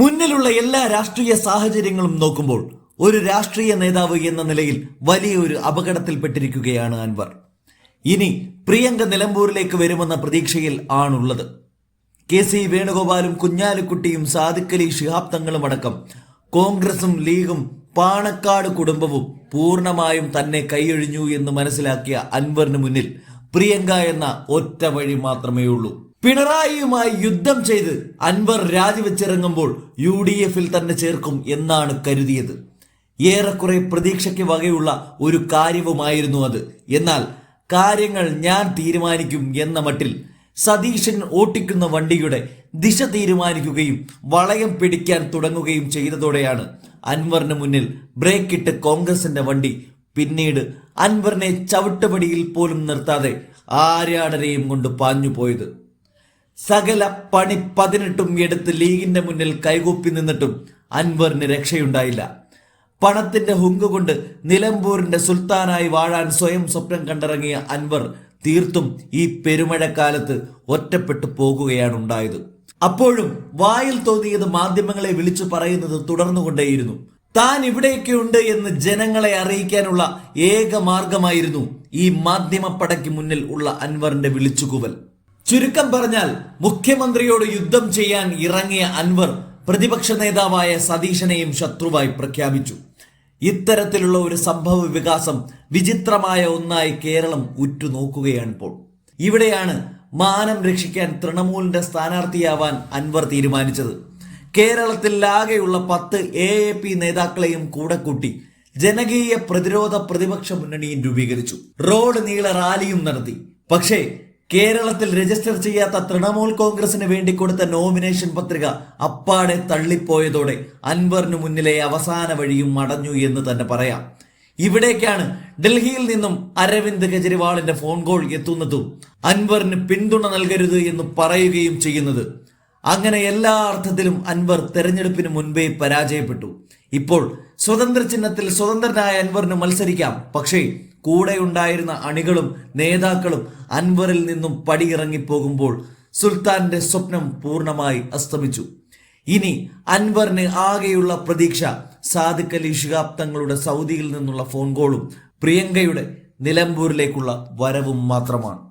മുന്നിലുള്ള എല്ലാ രാഷ്ട്രീയ സാഹചര്യങ്ങളും നോക്കുമ്പോൾ ഒരു രാഷ്ട്രീയ നേതാവ് എന്ന നിലയിൽ വലിയൊരു അപകടത്തിൽപ്പെട്ടിരിക്കുകയാണ് അൻവർ. ഇനി പ്രിയങ്ക നിലമ്പൂരിലേക്ക് വരുമെന്ന പ്രതീക്ഷയിൽ ആണുള്ളത്. കെ സി വേണുഗോപാലും കുഞ്ഞാലിക്കുട്ടിയും സാദിഖലി ശിഹാബ് തങ്ങളും അടക്കം കോൺഗ്രസും ലീഗും പാണക്കാട് കുടുംബവും പൂർണമായും തന്നെ കൈയൊഴിഞ്ഞു എന്ന് മനസ്സിലാക്കിയ അൻവറിന് മുന്നിൽ പ്രിയങ്ക എന്ന ഒറ്റ വഴി മാത്രമേ ഉള്ളൂ പിണറായിയുമായി യുദ്ധം ചെയ്ത് അൻവർ രാജിവെച്ചിറങ്ങുമ്പോൾ യു ഡി എഫിൽ തന്നെ ചേർക്കും എന്നാണ് കരുതിയത്. ഏറെക്കുറെ പ്രതീക്ഷയ്ക്ക് വകയുള്ള ഒരു കാര്യവുമായിരുന്നു അത്. എന്നാൽ കാര്യങ്ങൾ ഞാൻ തീരുമാനിക്കും എന്ന മട്ടിൽ സതീശൻ ഓട്ടിക്കുന്ന വണ്ടിയുടെ ദിശ തീരുമാനിക്കുകയും വളയം പിടിക്കാൻ തുടങ്ങുകയും ചെയ്തതോടെയാണ് അൻവറിന് മുന്നിൽ ബ്രേക്കിട്ട് കോൺഗ്രസിന്റെ വണ്ടി പിന്നീട് അൻവറിനെ ചവിട്ടുപടിയിൽ പോലും നിർത്താതെ ആരാടരെയും കൊണ്ട് പാഞ്ഞു പോയത് സകല പണി പതിനെട്ടും എടുത്ത് ലീഗിന്റെ മുന്നിൽ കൈകൂപ്പി നിന്നിട്ടും അൻവറിന് രക്ഷയുണ്ടായില്ല. പണത്തിന്റെ ഹുങ്ക് കൊണ്ട് നിലമ്പൂരിന്റെ സുൽത്താനായി വാഴാൻ സ്വയം സ്വപ്നം കണ്ടിറങ്ങിയ അൻവർ തീർത്തും ഈ പെരുമഴക്കാലത്ത് ഒറ്റപ്പെട്ടു പോകുകയാണ് ഉണ്ടായത്. അപ്പോഴും വായിൽ തോന്നിയത് മാധ്യമങ്ങളെ വിളിച്ചു പറയുന്നത് തുടർന്നുകൊണ്ടേയിരുന്നു. താൻ ഇവിടെയൊക്കെയുണ്ട് എന്ന് ജനങ്ങളെ അറിയിക്കാനുള്ള ഏക മാർഗമായിരുന്നു ഈ മാധ്യമപ്പടയ്ക്ക് മുന്നിൽ ഉള്ള അൻവറിന്റെ വിളിച്ചുകൂവൽ. ചുരുക്കം പറഞ്ഞാൽ മുഖ്യമന്ത്രിയോട് യുദ്ധം ചെയ്യാൻ ഇറങ്ങിയ അൻവർ പ്രതിപക്ഷ നേതാവായ സതീശനെയും ശത്രുവായി പ്രഖ്യാപിച്ചു. ഇത്തരത്തിലുള്ള ഒരു സംഭവ വികാസം വിചിത്രമായ ഒന്നായി കേരളം ഉറ്റുനോക്കുകയാണ് ഇപ്പോൾ. ഇവിടെയാണ് മാനം രക്ഷിക്കാൻ തൃണമൂലിന്റെ സ്ഥാനാർത്ഥിയാവാൻ അൻവർ തീരുമാനിച്ചത്. കേരളത്തിലാകെയുള്ള പത്ത് എ എ പി നേതാക്കളെയും കൂടെ കൂട്ടി ജനകീയ പ്രതിരോധ പ്രതിപക്ഷ മുന്നണിയും രൂപീകരിച്ചു. റോഡ് നീള റാലിയും നടത്തി. പക്ഷേ കേരളത്തിൽ രജിസ്റ്റർ ചെയ്യാത്ത തൃണമൂൽ കോൺഗ്രസിന് വേണ്ടി കൊടുത്ത നോമിനേഷൻ പത്രിക അപ്പാടെ തള്ളിപ്പോയതോടെ അൻവറിന് മുന്നിലെ അവസാന വഴിയും മടഞ്ഞു എന്ന് തന്നെ പറയാം. ഇവിടേക്കാണ് ഡൽഹിയിൽ നിന്നും അരവിന്ദ് കെജ്രിവാളിന്റെ ഫോൺ കോൾ എത്തുന്നതും അൻവറിന് പിന്തുണ നൽകരുത് എന്ന് പറയുകയും ചെയ്യുന്നത്. അങ്ങനെ എല്ലാ അർത്ഥത്തിലും അൻവർ തെരഞ്ഞെടുപ്പിന് മുൻപേ പരാജയപ്പെട്ടു. ഇപ്പോൾ സ്വതന്ത്ര ചിഹ്നത്തിൽ സ്വതന്ത്രനായ അൻവറിന് മത്സരിക്കാം. പക്ഷേ കൂടെ ഉണ്ടായിരുന്ന അണികളും നേതാക്കളും അൻവറിൽ നിന്നും പടിയിറങ്ങിപ്പോകുമ്പോൾ സുൽത്താന്റെ സ്വപ്നം പൂർണമായി അസ്തമിച്ചു. ഇനി അൻവറിന് ആകെയുള്ള പ്രതീക്ഷ സാദിഖ് അലി തങ്ങളുടെ സൗദിയിൽ നിന്നുള്ള ഫോൺ കോളും പ്രിയങ്കയുടെ നിലമ്പൂരിലേക്കുള്ള വരവും മാത്രമാണ്.